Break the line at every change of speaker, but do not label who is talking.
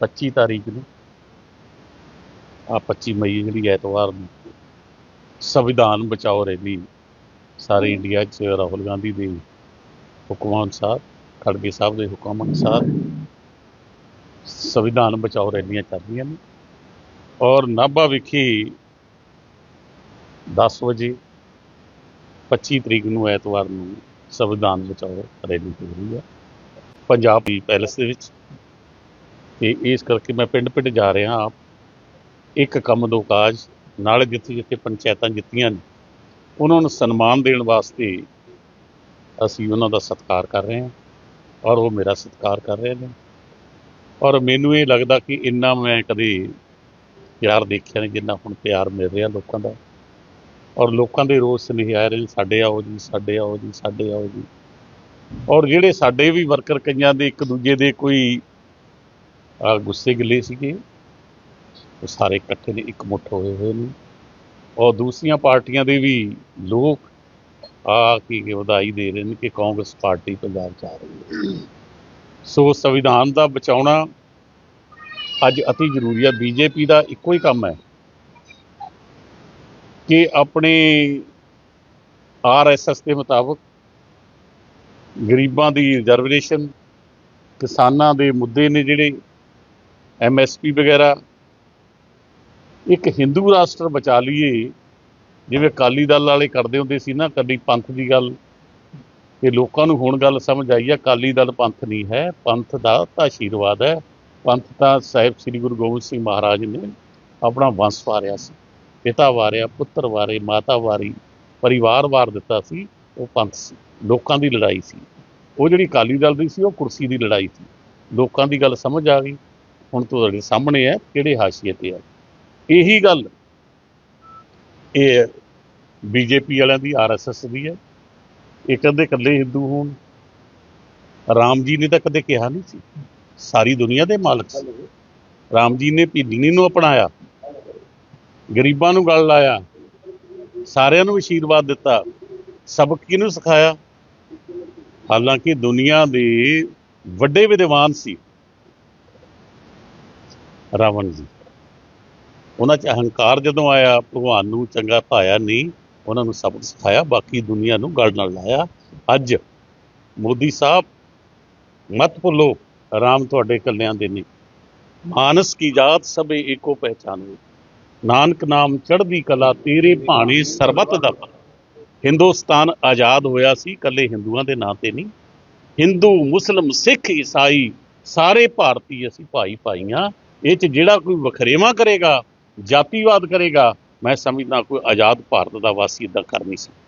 25 ਤਾਰੀਖ ਨੂੰ। ਆ 25 ਮਈ ਜਿਹੜੀ ਐਤਵਾਰ ਨੂੰ। ਸੰਵਿਧਾਨ ਬਚਾਓ ਰੈਲੀ ਸਾਰੇ ਇੰਡੀਆ 'ਚ ਰਾਹੁਲ ਗਾਂਧੀ ਦੇ ਹੁਕਮਾਂ ਅਨੁਸਾਰ ਖੜਗੇ ਸਾਹਿਬ ਦੇ ਹੁਕਮ ਅਨੁਸਾਰ ਸੰਵਿਧਾਨ ਬਚਾਓ ਰੈਲੀਆਂ ਚੱਲ ਰਹੀਆਂ ਨੇ। ਔਰ ਨਾਭਾ ਵਿਖੇ 10 ਵਜੇ 25 ਤਰੀਕ ਨੂੰ ਐਤਵਾਰ ਨੂੰ ਸੰਵਿਧਾਨ ਬਚਾਓ ਰੈਲੀ ਹੋ ਰਹੀ ਹੈ। ਪੰਜਾਬ ਦੀ ਪੈਲਸ ਦੇ ਵਿੱਚ ਤੇ ਇਸ ਕਰਕੇ ਮੈਂ ਪਿੰਡ ਪਿੰਡ ਜਾ ਰਿਹਾ ਆਪ ਇੱਕ ਕੰਮ ਦੋ ਕਾਜ, ਨਾਲ ਜਿੱਥੇ ਜਿੱਥੇ ਪੰਚਾਇਤਾਂ ਜਿੱਤੀਆਂ ਨੇ, ਉਹਨਾਂ ਨੂੰ ਸਨਮਾਨ ਦੇਣ ਵਾਸਤੇ ਅਸੀਂ ਉਹਨਾਂ ਦਾ ਸਤਿਕਾਰ ਕਰ ਰਹੇ ਹਾਂ ਔਰ ਉਹ ਮੇਰਾ ਸਤਿਕਾਰ ਕਰ ਰਹੇ ਨੇ। ਔਰ ਮੈਨੂੰ ਇਹ ਲੱਗਦਾ ਕਿ ਇੰਨਾ ਮੈਂ ਕਦੇ ਪਿਆਰ ਦੇਖਿਆ ਨਹੀਂ ਜਿੰਨਾ ਹੁਣ ਪਿਆਰ ਮਿਲ ਰਿਹਾ ਲੋਕਾਂ ਦਾ। ਔਰ ਲੋਕਾਂ ਦੇ ਰੋਜ਼ ਸੁਨੇਹੇ ਆ ਰਹੇ ਸਾਡੇ ਆਓ ਜੀ, ਸਾਡੇ ਆਓ ਜੀ, ਸਾਡੇ ਆਓ ਜੀ। ਔਰ ਜਿਹੜੇ ਸਾਡੇ ਵੀ ਵਰਕਰ ਕਈਆਂ ਦੇ ਇੱਕ ਦੂਜੇ ਦੇ ਕੋਈ ਗੁੱਸੇ ਗਿੱਲੇ ਸੀਗੇ। ਉਹ ਸਾਰੇ ਇਕੱਠੇ ਨੇ, ਇੱਕ ਮੁੱਠ ਹੋਏ ਹੋਏ ਨੇ। ਔਰ ਦੂਸਰੀਆਂ ਪਾਰਟੀਆਂ ਦੇ ਵੀ ਲੋਕ ਆ ਕੀ ਵਧਾਈ ਦੇ ਰਹੇ ਨੇ ਕਿ ਕਾਂਗਰਸ ਪਾਰਟੀ ਪੰਜਾਬ ਚ ਆ ਰਹੀ ਹੈ। ਸੋ ਸੰਵਿਧਾਨ ਦਾ ਬਚਾਉਣਾ ਅੱਜ ਅਤੀ ਜ਼ਰੂਰੀ ਹੈ। ਬੀਜੇਪੀ ਦਾ ਇੱਕੋ ਹੀ ਕੰਮ ਹੈ ਕਿ ਆਪਣੇ ਆਰਐਸਐਸ ਦੇ ਮੁਤਾਬਕ ਗਰੀਬਾਂ ਦੀ ਰਿਜ਼ਰਵੇਸ਼ਨ ਕਿਸਾਨਾਂ ਦੇ ਮੁੱਦੇ ਨੇ ਜਿਹੜੇ ਐਮਐਸਪੀ ਵਗੈਰਾ, ਇੱਕ ਹਿੰਦੂ ਰਾਸ਼ਟਰ ਬਚਾ ਲਈਏ, ਜਿਵੇਂ ਅਕਾਲੀ ਦਲ ਵਾਲੇ ਕਰਦੇ ਹੁੰਦੇ ਸੀ ਨਾ, ਕਦੀ ਪੰਥ ਦੀ ਗੱਲ, ਤੇ ਲੋਕਾਂ ਨੂੰ ਹੁਣ ਗੱਲ ਸਮਝ ਆਈ ਹੈ ਅਕਾਲੀ ਦਲ ਪੰਥ ਨਹੀਂ ਹੈ, ਪੰਥ ਦਾ ਤਾਂ ਆਸ਼ੀਰਵਾਦ ਹੈ, ਪੰਥ ਤਾਂ ਸਾਹਿਬ ਸ੍ਰੀ ਗੁਰੂ ਗੋਬਿੰਦ ਸਿੰਘ ਮਹਾਰਾਜ ਨੇ ਆਪਣਾ ਵੰਸ਼ ਵਾਰਿਆ ਸੀ, ਪਿਤਾ ਵਾਰਿਆ, ਪੁੱਤਰ ਵਾਰੇ, ਮਾਤਾ ਵਾਰੀ, ਪਰਿਵਾਰ ਵਾਰ ਦਿੱਤਾ ਸੀ, ਉਹ ਪੰਥ ਸੀ, ਲੋਕਾਂ ਦੀ ਲੜਾਈ ਸੀ। ਉਹ ਜਿਹੜੀ ਅਕਾਲੀ ਦਲ ਦੀ ਸੀ, ਉਹ ਕੁਰਸੀ ਦੀ ਲੜਾਈ ਸੀ। ਲੋਕਾਂ ਦੀ ਗੱਲ ਸਮਝ ਆ ਗਈ ਹੁਣ ਤੁਹਾਡੇ ਸਾਹਮਣੇ ਹੈ, ਕਿਹੜੇ ਹਾਸ਼ੀਏ ਤੇ ਹੈ? ਇਹੀ ਗੱਲ ਇਹ ਬੀਜੇਪੀ ਵਾਲਿਆਂ ਦੀ ਆਰਐਸਐਸ ਦੀ ਹੈ। ਇਹ ਕਹਿੰਦੇ ਇਕੱਲੇ ਹਿੰਦੂ ਹੋਣ। ਰਾਮ ਜੀ ਨੇ ਤਾਂ ਕਦੇ ਕਿਹਾ ਨਹੀਂ ਸੀ। ਸਾਰੀ ਦੁਨੀਆ ਦੇ ਮਾਲਕ ਸੀ। ਰਾਮ ਜੀ ਨੇ ਭੀਲੀ ਨੂੰ ਅਪਣਾਇਆ। ਗਰੀਬਾਂ ਨੂੰ ਗਲ ਲਾਇਆ। ਸਾਰਿਆਂ ਨੂੰ ਆਸ਼ੀਰਵਾਦ ਦਿੱਤਾ। ਸਬਕ ਕਿਹਨੂੰ ਸਿਖਾਇਆ? ਹਾਲਾਂਕਿ ਦੁਨੀਆ ਦੇ ਵੱਡੇ ਵਿਦਵਾਨ ਸੀ। ਰਾਵਣ ਜੀ। ਉਹਨਾਂ 'ਚ ਅਹੰਕਾਰ ਜਦੋਂ ਆਇਆ, ਭਗਵਾਨ ਨੂੰ ਚੰਗਾ ਭਾਇਆ ਨਹੀਂ, ਉਹਨਾਂ ਨੂੰ ਸਬਕ ਸਿਖਾਇਆ, ਬਾਕੀ ਦੁਨੀਆ ਨੂੰ ਗਲ ਨਾਲ ਲਾਇਆ। ਅੱਜ ਮੋਦੀ ਸਾਹਿਬ, ਮਤ ਭੁੱਲੋ, ਰਾਮ ਤੁਹਾਡੇ ਕੱਲਿਆਂ ਦੇ ਨੇ ਮਾਨਸ ਕੀ ਜਾਤ ਸਭੇ ਏਕੋ ਪਹਿਚਾਨੋ ਨਾਨਕ ਨਾਮ ਚੜ੍ਹਦੀ ਕਲਾ, ਤੇਰੇ ਭਾਣੇ ਸਰਬਤ ਦਾ ਹਿੰਦੁਸਤਾਨ ਆਜ਼ਾਦ ਹੋਇਆ ਸੀ, ਕੱਲੇ ਹਿੰਦੂਆਂ ਦੇ ਨਾਂ ਤੇ ਨਹੀਂ। ਹਿੰਦੂ, ਮੁਸਲਮ, ਸਿੱਖ, ਈਸਾਈ, ਸਾਰੇ ਭਾਰਤੀ ਅਸੀਂ ਭਾਈ ਭਾਈਆਂ ਇਹ ਚ ਜਿਹੜਾ ਕੋਈ ਵਖਰੇਵਾਂ ਕਰੇਗਾ, ਜਾਤੀਵਾਦ ਕਰੇਗਾ, ਮੈਂ ਸਮਝਦਾ ਕੋਈ ਆਜ਼ਾਦ ਭਾਰਤ ਦਾ ਵਾਸੀ ਇਦਾਂ ਕਰ ਨਹੀਂ ਸਕਦਾ।